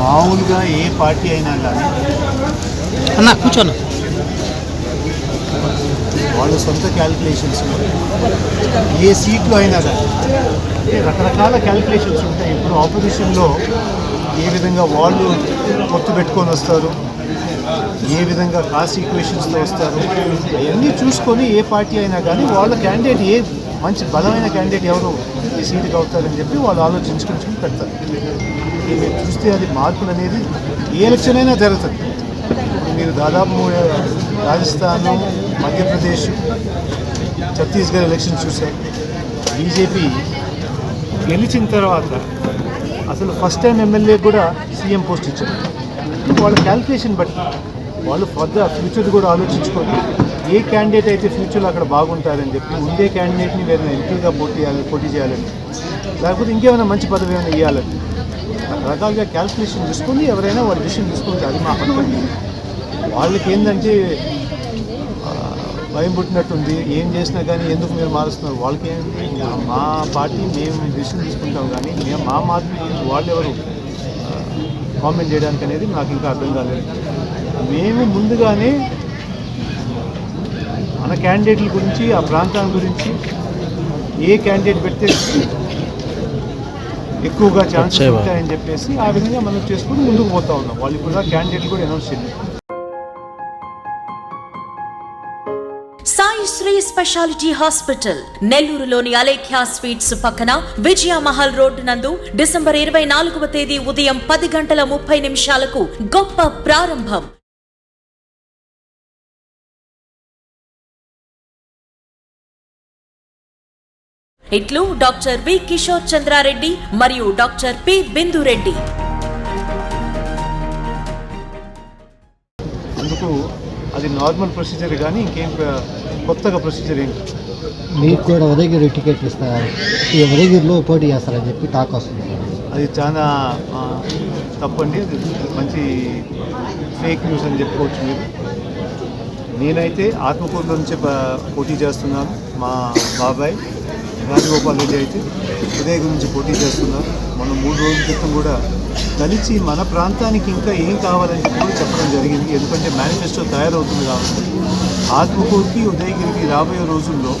మామూలుగా ఏ పార్టీ అయినా కానీ అన్న కూర్చోను? వాళ్ళ సొంత క్యాలిక్యులేషన్స్ ఏ సీట్లు అయినా కానీ అంటే రకరకాల క్యాలిక్యులేషన్స్ ఉంటాయి. ఇప్పుడు ఆపోజిషన్లో ఏ విధంగా వాళ్ళు పొత్తు పెట్టుకొని వస్తారు ఏ విధంగా కాస్ట్ ఈక్వేషన్స్తో వస్తారు అవన్నీ చూసుకొని ఏ పార్టీ అయినా కానీ వాళ్ళ క్యాండిడేట్ ఏ మంచి బలమైన క్యాండిడేట్ ఎవరు ఈ అవుతారని చెప్పి వాళ్ళు ఆలోచించుకొని పెడతారు. మీరు చూస్తే అది మార్పులు అనేది ఏ ఎలక్షన్ అయినా జరుగుతుంది. మీరు దాదాపు రాజస్థాన్ మధ్యప్రదేశ్ ఛత్తీస్గఢ్ ఎలక్షన్ చూశారు. బీజేపీ గెలిచిన తర్వాత అసలు ఫస్ట్ టైం ఎమ్మెల్యే కూడా సీఎం పోస్ట్ ఇచ్చారు. వాళ్ళ క్యాల్కులేషన్ బట్టి వాళ్ళు ఫర్దర్ ఫ్యూచర్ కూడా ఆలోచించుకొని ఏ క్యాండిడేట్ అయితే ఫ్యూచర్లో అక్కడ బాగుంటారని చెప్పి ఉండే క్యాండిడేట్ని వేరే ఎంపీగా పోటీ చేయాలి పోటీ చేయాలని. లేకపోతే ఇంకేమైనా మంచి పదవి ఏమైనా ఇవ్వాలని రకరకాలుగా క్యాల్కులేషన్ తీసుకొని ఎవరైనా వాళ్ళ డిసిషన్ తీసుకుంటే అది మా హక్కు. వాళ్ళకి ఏంటంటే భయం పుట్టినట్టుంది ఏం చేసినా కానీ ఎందుకు మీరు మారుస్తున్నారు? వాళ్ళకి ఏంటి మా- పార్టీ మేము డిసిషన్ తీసుకుంటాం కానీ మేము మా మార్పు వాళ్ళు ఎవరు కామెంట్ చేయడానికి అనేది నాకు ఇంకా అర్థం కాలేదు. మేము ముందుగానే మన క్యాండిడేట్ల గురించి ఆ ప్రాంతాల గురించి ఏ క్యాండిడేట్ పెడితే ఎక్కువగా ఛాన్సెస్ వచ్చేవా? ఉంటాయని చెప్పేసి ఆ విధంగా మనం చేసుకుని ముందుకు పోతా ఉన్నాం. వాళ్ళు కూడా క్యాండిడేట్లు కూడా అనౌన్స్ చేయాలి సాయి శ్రీ స్పెషాలిటీ హాస్పిటల్ నెల్లూరులోని అలేఖ్యా స్వీట్స్ పక్కన విజయ మహల్ రోడ్డు నందు డిసెంబర్ ఇరవై నాలుగవ తేదీ ఉదయం పది గంటల ముప్పై నిమిషాలకు గొప్ప ప్రారంభం. ఇట్లు డాక్టర్ వి కిషోర్ చంద్రారెడ్డి మరియు డాక్టర్ పి బిందురెడ్డి. అందుకు అది నార్మల్ ప్రొసీజర్ కానీ ఇంకేం కొత్తగా ప్రొసీజర్ ఏంటి మీకు కూడా ఉదయగిరి టికెట్ ఇస్తారు. ఈ ఉదయగిరిలో పోటీ చేస్తారని చెప్పి టాక్ వస్తుంది. అది చాలా తప్పండి. అది మంచి ఫేక్ న్యూస్ అని చెప్పుకోవచ్చు మీరు. నేనైతే ఆత్మకూరులో నుంచి పోటీ చేస్తున్నాను మా బాబాయ్. రాజగోపాల్ రెడ్డి అయితే ఉదయ నుంచి పోటీ చేస్తున్నారు. మనం మూడు రోజుల క్రితం కూడా కలిసి మన ప్రాంతానికి ఇంకా ఏం కావాలని చెప్పి కూడా చెప్పడం జరిగింది. ఎందుకంటే మేనిఫెస్టో తయారవుతుంది కాబట్టి ఆత్మకూరుకి ఉదయగిరికి రాబోయే రోజుల్లో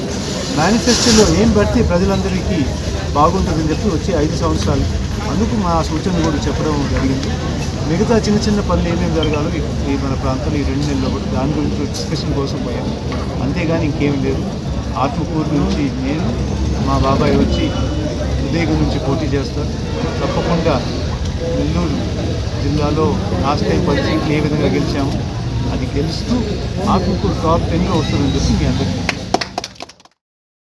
మేనిఫెస్టోలో ఏం పడితే ప్రజలందరికీ బాగుంటుందని చెప్పి వచ్చే ఐదు సంవత్సరాలు. అందుకు మా సూచన కూడా చెప్పడం జరిగింది. మిగతా చిన్న చిన్న పనులు ఏమేమి జరగాలో ఈ- మన ప్రాంతంలో ఈ రెండు నెలల్లో కూడా దాని గురించి డిస్కషన్ కోసం పోయాను అంతేగాని ఇంకేం లేదు. ఆత్మకూరు నుంచి నేను మా బాబాయ్ వచ్చి ఉదయం నుంచి పోటీ చేస్తారు. తప్పకుండా నెల్లూరు జిల్లాలో లాస్ట్ టైం పది సీట్లు ఏ విధంగా గెలిచాము అది గెలుస్తూ ఆత్మకూరు టాప్ టెన్లో వస్తుందని చెప్పి మీ అందరికీ